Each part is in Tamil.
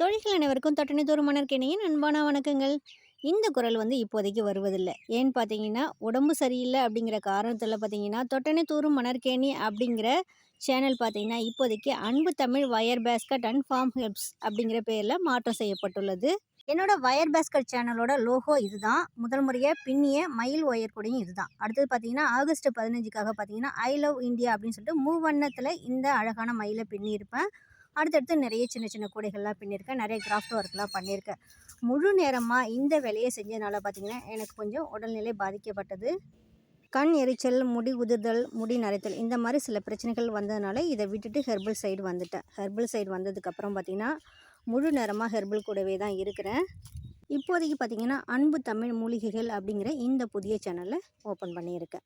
தொழில்கள் அனைவருக்கும் தொட்டனை தூரம் மணற்கேணியின் அன்பான வணக்கங்கள். இந்த குரல் வந்து இப்போதைக்கு வருவதில்லை. ஏன்னு பார்த்தீங்கன்னா உடம்பு சரியில்லை அப்படிங்கிற காரணத்தில் பார்த்தீங்கன்னா தொட்டனை தூரும் மணற்கேணி அப்படிங்கிற சேனல் பார்த்தீங்கன்னா இப்போதைக்கு Anbu Tamil wire basket and farm helps அப்படிங்கிற பேரில் மாற்றம் செய்யப்பட்டுள்ளது. என்னோடய வயர் பேஸ்கட் சேனலோட லோகோ இதுதான். முதல் முறையாக பின்னிய மயில் ஒயர் கூடையும் இதுதான். அடுத்தது பார்த்தீங்கன்னா ஆகஸ்ட் பதினஞ்சுக்காக பார்த்தீங்கன்னா ஐ லவ் இந்தியா அப்படின்னு சொல்லிட்டு மூவண்ணத்தில் இந்த அழகான மயிலை பின்னியிருப்பேன். அடுத்தடுத்து நிறைய சின்ன சின்ன கூடைகள்லாம் பின்னியிருக்கேன். நிறைய கிராஃப்ட் ஒர்க்லாம் பண்ணியிருக்கேன். முழு நேரமாக இந்த வேலையை செஞ்சதுனால பார்த்திங்கன்னா எனக்கு கொஞ்சம் உடல்நிலை பாதிக்கப்பட்டது. கண் எரிச்சல் முடி உதிர்தல் முடி நரைத்தல் இந்த மாதிரி சில பிரச்சனைகள் வந்ததுனால இதை விட்டுட்டு ஹெர்பல் சைடு வந்துட்டேன். ஹெர்பல் சைடு வந்ததுக்கப்புறம் பார்த்திங்கன்னா முழு நேரமாக ஹெர்பல் கூடவே தான் இருக்கிறேன். இப்போதைக்கு பார்த்திங்கன்னா அன்பு தமிழ் மூலிகைகள் அப்படிங்கிற இந்த புதிய சேனலை ஓப்பன் பண்ணியிருக்கேன்.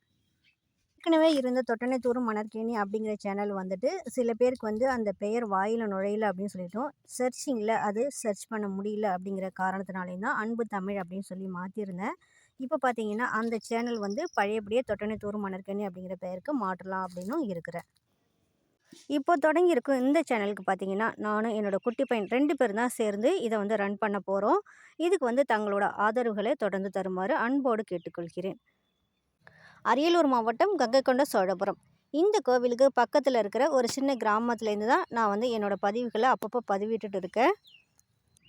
ஏற்கனவே இருந்த தொட்டனை தூரும் மணற்கேணி அப்படிங்கிற சேனல் வந்துட்டு சில பேருக்கு வந்து அந்த பெயர் வாயில் நுழையல அப்படின்னு சொல்லிட்டோம் சர்ச்சிங்கில் அது சர்ச் பண்ண முடியல அப்படிங்கிற காரணத்தினாலேயும் தான் அன்பு தமிழ் அப்படின்னு சொல்லி மாற்றிருந்தேன் இப்போ பார்த்தீங்கன்னா அந்த சேனல் வந்து பழையபடியே தொட்டனை தூரும் மணற்கேணி அப்படிங்கிற பெயருக்கு மாற்றலாம் அப்படின்னும் இருக்கிறேன். இப்போ தொடங்கியிருக்கும் இந்த சேனலுக்கு பார்த்தீங்கன்னா நானும் என்னோடய குட்டி பையன் ரெண்டு பேரும் தான் சேர்ந்து இதை வந்து ரன் பண்ண போகிறோம் இதுக்கு வந்து தங்களோட ஆதரவுகளை தொடர்ந்து தருமாறு அன்போடு கேட்டுக்கொள்கிறேன். அரியலூர் மாவட்டம் கங்கைகொண்ட சோழபுரம். இந்த கோவிலுக்கு பக்கத்தில் இருக்கிற ஒரு சின்ன கிராமத்துலேருந்து தான் நான் வந்து என்னோடய பதிவுகளை அப்பப்போ பதிவிட்டுட்டு இருக்கேன்.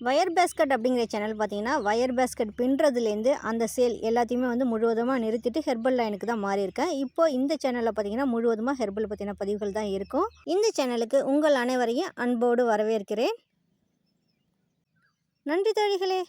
வயர் பேஸ்கட் அப்படிங்கிற சேனல் பார்த்தீங்கன்னா வயர் பேஸ்கட் பின்னுறதுலேருந்து அந்த சேல் எல்லாத்தையுமே வந்து முழுவதுமாக நிறுத்திட்டு ஹெர்பல் லைனுக்கு தான் மாறியிருக்கேன். இப்போ இந்த சேனலில் பார்த்தீங்கன்னா முழுவதுமாக ஹெர்பல் பற்றின பதிவுகள் தான் இருக்கும். இந்த சேனலுக்கு உங்கள் அனைவரையும் அன்போடு வரவேற்கிறேன். நன்றி தோழிகளே!